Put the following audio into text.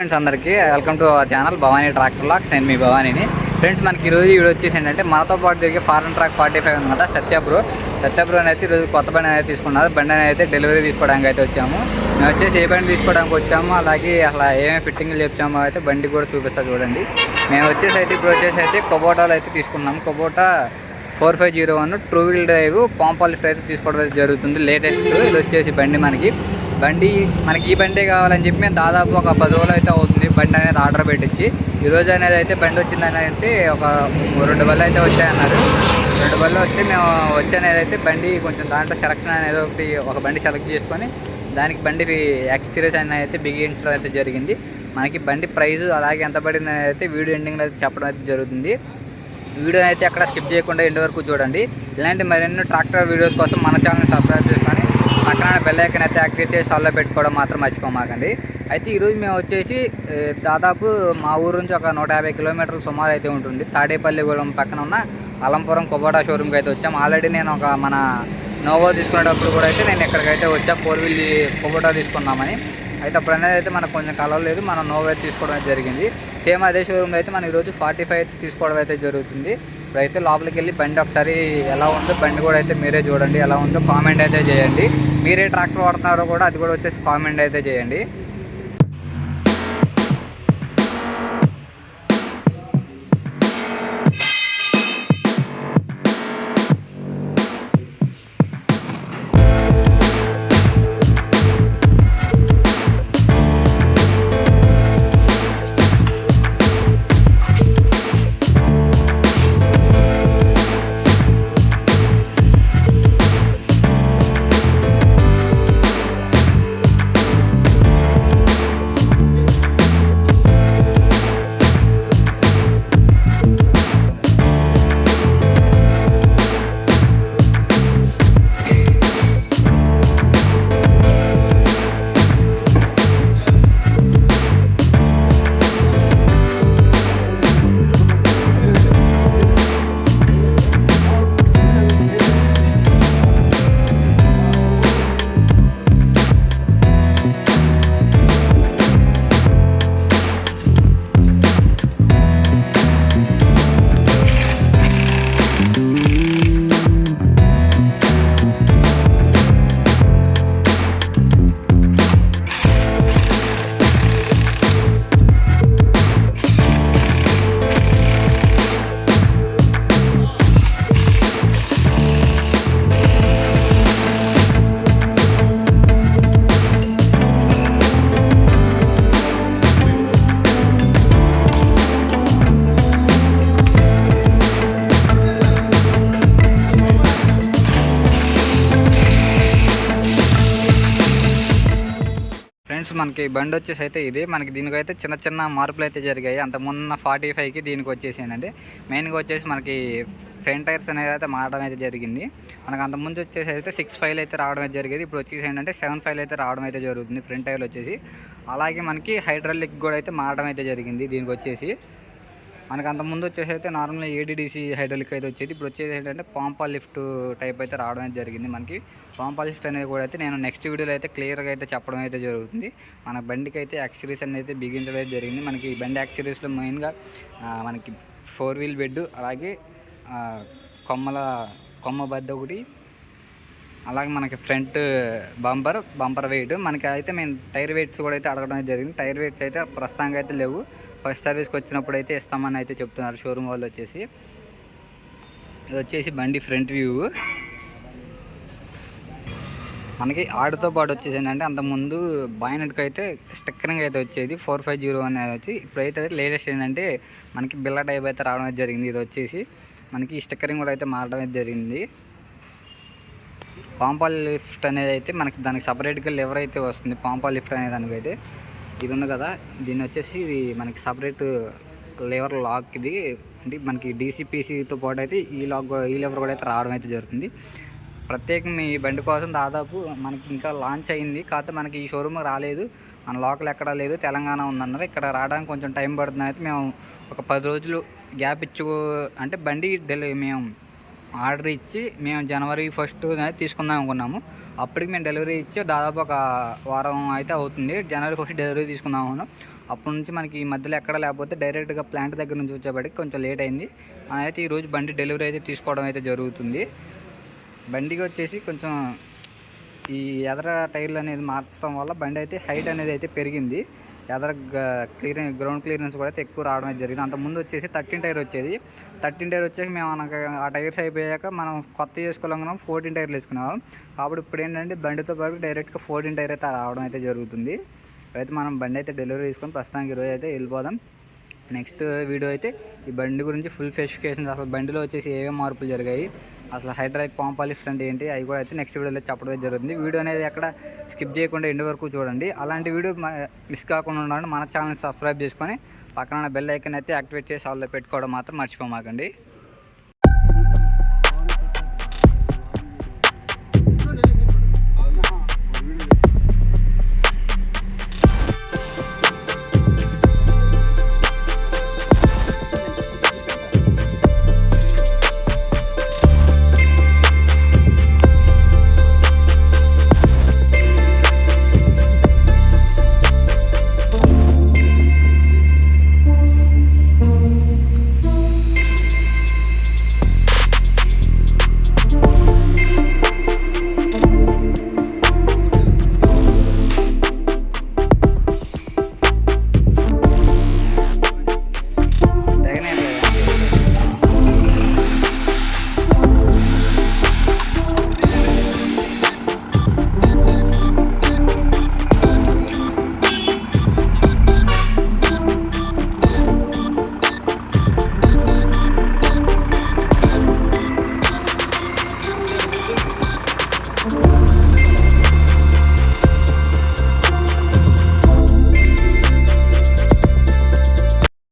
Friends అందరికీ welcome to our channel Bhavani tractor lakhs నేను మీ భవానీని ఫ్రెండ్స్ మనకి ఈరోజు వీడియో వచ్చేసి ఏంటంటే మనతో పాటు తిరిగే ఫారెన్ ట్రాక్ ఫార్టీ ఫైవ్ అనమాట సత్యబ్రో సత్యబ్రో అయితే ఈరోజు కొత్త బండి అయితే తీసుకున్నారు. బండి అయితే డెలివరీ తీసుకోవడానికి అయితే వచ్చాము. మేము వచ్చేసి ఏ బండి తీసుకోవడానికి వచ్చాము అలాగే అలా ఏమేమి ఫిట్టింగ్లు చెప్పామో అయితే బండి కూడా చూపిస్తా చూడండి. మేము వచ్చేసి అయితే ఇప్పుడు వచ్చేసి అయితే కొబోటాలు అయితే తీసుకున్నాము. Kubota four five zero one two wheel drive పాంపాలిఫ్ అయితే తీసుకోవడం అయితే జరుగుతుంది. లేటెస్ట్ ఇది వచ్చేసి బండి మనకి. బండి మనకి ఈ బండి కావాలని చెప్పి మేము దాదాపు ఒక పది రోజులు అయితే అవుతుంది బండి అనేది ఆర్డర్ పెట్టించి. ఈరోజు అనేది అయితే బండి వచ్చిందని అంటే ఒక రెండు బళ్ళు అయితే వచ్చాయన్నారు. రెండు బళ్ళు వస్తే మేము వచ్చేది అయితే బండి కొంచెం దాంట్లో సెలక్షన్ అనేది ఒకటి ఒక బండి సెలెక్ట్ చేసుకొని దానికి బండి ఎక్స్ సిరీస్ అనేది అయితే బిగించడం అయితే జరిగింది. మనకి బండి ప్రైస్ అలాగే ఎంత పడింది అనేది అయితే వీడియో ఎండింగ్లో అయితే చెప్పడం అయితే జరుగుతుంది. వీడియో అయితే అక్కడ స్కిప్ చేయకుండా ఎండ్ వరకు చూడండి. ఇలాంటి మరిన్ని ట్రాక్టర్ వీడియోస్ కోసం మన ఛానల్ని సబ్స్క్రైబ్ చేసుకొని పక్కన బెల్లైకన్ అయితే యాక్టివేట్ చేసి ఆల్లో పెట్టుకోవడం మాత్రం మర్చిపోమాకండి. అయితే ఈరోజు మేము వచ్చేసి దాదాపు మా ఊరు నుంచి ఒక నూట యాభై కిలోమీటర్లు సుమారు అయితే ఉంటుంది. తాడేపల్లిగూడెం పక్కన ఉన్న అలంపురం కొబ్బటా షోరూమ్కి అయితే వచ్చాం. ఆల్రెడీ నేను ఒక మన నోవో తీసుకునేటప్పుడు కూడా అయితే నేను ఇక్కడికైతే వచ్చా ఫోర్ వీల్ కొబ్బటా తీసుకున్నామని. అయితే అప్పుడు అనేది అయితే మనకు కొంచెం కలవలేదు మనం నోవో తీసుకోవడం అయితే జరిగింది. సేమ్ అదే షోరూమ్లో అయితే మనం ఈరోజు ఫార్టీ ఫైవ్ తీసుకోవడం అయితే జరుగుతుంది. ఇప్పుడైతే లోపలికి వెళ్ళి బండి ఒకసారి ఎలా ఉందో బండి కూడా అయితే మీరే చూడండి ఎలా ఉందో కామెంట్ అయితే చేయండి. మీరే ట్రాక్టర్ వాడుతున్నారో కూడా అది కూడా వచ్చేసి కామెంట్ అయితే చేయండి. ఫ్రెండ్స్ మనకి బండి వచ్చేసి అయితే ఇది. మనకి దీనికైతే చిన్న చిన్న మార్పులు అయితే జరిగాయి. అంత మొన్న ఫార్టీ ఫైవ్కి దీనికి వచ్చేసేయండి మెయిన్గా వచ్చేసి మనకి ఫ్రంట్ టైర్స్ అనేది అయితే మారడం అయితే జరిగింది. మనకు అంత ముందు వచ్చేసి అయితే సిక్స్ ఫైవ్ అయితే రావడం అయితే జరిగేది. ఇప్పుడు వచ్చేసి ఏంటంటే సెవెన్ ఫైవ్ అయితే రావడం అయితే జరుగుతుంది ఫ్రంట్ టైర్లు వచ్చేసి. అలాగే మనకి హైడ్రాలిక్ కూడా అయితే మారడం అయితే జరిగింది దీనికి వచ్చేసి. మనకు అంతకుముందు వచ్చేసి అయితే నార్మల్గా ఏడీడీసీ హైడ్రాలిక్ అయితే వచ్చేది. ఇప్పుడు వచ్చేది ఏంటంటే పాంపా లిఫ్ట్ టైప్ అయితే రావడం అయితే జరిగింది మనకి. పాంపా లిఫ్ట్ అనేది కూడా అయితే నేను నెక్స్ట్ వీడియోలో అయితే క్లియర్గా అయితే చెప్పడం అయితే జరుగుతుంది. మన బండికి అయితే యాక్సిరీస్ అనేది అయితే బిగించడం అయితే జరిగింది. మనకి ఈ బండి యాక్సిరీస్లో మెయిన్గా మనకి ఫోర్ వీల్ బెడ్ అలాగే కొమ్మల కొమ్మ బద్ద ఒకటి అలాగే మనకి ఫ్రంట్ బంపర్ బంపర్ వెయిట్. మనకి అయితే మేము టైర్ వెయిట్స్ కూడా అయితే అడగడం జరిగింది. టైర్ వెయిట్స్ అయితే ప్రస్తుతానికి అయితే లేవు. ఫస్ట్ సర్వీస్కి వచ్చినప్పుడు అయితే ఇస్తామని అయితే చెప్తున్నారు. షోరూమ్ వాళ్ళు వచ్చేసి. ఇది వచ్చేసి బండి ఫ్రంట్ వ్యూ. మనకి ఆడుతో పాటు వచ్చేసి ఏంటంటే అంతకుముందు బాయినట్కి అయితే స్టిక్కరింగ్ అయితే వచ్చేది. ఫోర్ ఫైవ్ జీరో అనేది వచ్చి ఇప్పుడైతే లేటెస్ట్ ఏంటంటే మనకి బిల్ల టైప్ అయితే రావడం జరిగింది. ఇది వచ్చేసి మనకి స్టిక్కరింగ్ కూడా అయితే మారడం జరిగింది. పాంపాల్ లిఫ్ట్ అనేది అయితే మనకి దానికి సపరేట్గా లివర్ అయితే వస్తుంది. పాంపాల్ లిఫ్ట్ అనే దానికైతే. ఇది ఉంది కదా. దీన్ని వచ్చేసి ఇది మనకి సపరేట్ లేవర్ లాక్ ఇది. అంటే మనకి డీసీపీసీతో పాటు అయితే ఈ లాక్ కూడా ఈ లెవర్ కూడా అయితే రావడం అయితే జరుగుతుంది. ప్రత్యేకంగా ఈ బండి కోసం దాదాపు మనకి ఇంకా లాంచ్ అయింది. కాకపోతే మనకి ఈ షోరూమ్ రాలేదు. మన లోకల్ ఎక్కడా లేదు. తెలంగాణ ఉందన్నారు. ఇక్కడ రావడానికి కొంచెం టైం పడుతుంది. అయితే మేము ఒక పది రోజులు గ్యాప్ ఇచ్చు అంటే బండి డెలి మేము ఆర్డర్ ఇచ్చి మేము జనవరి ఫస్ట్ తీసుకుందాం అనుకున్నాము. అప్పటికి మేము డెలివరీ ఇచ్చి దాదాపు ఒక వారం అయితే అవుతుంది. జనవరి ఫస్ట్ డెలివరీ తీసుకుందాం అనుకున్నాం. అప్పటి నుంచి మనకి ఈ మధ్యలో ఎక్కడ లేకపోతే డైరెక్ట్గా ప్లాంట్ దగ్గర నుంచి వచ్చేప్పటికి కొంచెం లేట్ అయింది. అయితే ఈరోజు బండి డెలివరీ అయితే తీసుకోవడం అయితే జరుగుతుంది. బండికి వచ్చేసి కొంచెం ఈ ఎదర టైర్లు అనేది మార్చడం వల్ల బండి అయితే హైట్ అనేది అయితే పెరిగింది. ఎదర క్లియరెన్స్ గ్రౌండ్ క్లియరెన్స్ కూడా అయితే ఎక్కువ రావడం జరిగింది. అంత ముందు వచ్చేసి థర్టీన్ టైర్ వచ్చేది. థర్టీన్ టైర్ వచ్చేసి మేము మనకు ఆ టైర్స్ అయిపోయాక మనం కొత్త చేసుకోవాలనుకున్నాం ఫోర్టీన్ టైర్లు వేసుకునేవాళ్ళం కాబట్టి ఇప్పుడు ఏంటంటే బండితో పాటు డైరెక్ట్గా ఫోర్టీన్ టైర్ అయితే రావడం అయితే జరుగుతుంది. అయితే మనం బండి అయితే డెలివరీ తీసుకొని ప్రస్తుతానికి ఈరోజు అయితే వెళ్ళిపోదాం. నెక్స్ట్ వీడియో అయితే ఈ బండి గురించి ఫుల్ స్పెసిఫికేషన్స్ అసలు బండిలో వచ్చేసి ఏమేమి మార్పులు జరిగాయి? అసలు హైడ్రాలిక్ పాంపాలి అంటే ఏంటి? అవి కూడా అయితే నెక్స్ట్ వీడియోలో చెప్పడం జరుగుతుంది. వీడియో అనేది ఎక్కడ స్కిప్ చేయకుండా ఎండు వరకు చూడండి. అలాంటి వీడియో మిస్ కాకుండా ఉండాలంటే మన ఛానల్ సబ్స్క్రైబ్ చేసుకొని పక్కన బెల్ ఐకన్ అయితే యాక్టివేట్ చేసి ఆల్లో పెట్టుకోవడం మాత్రం మర్చిపోమాకండి.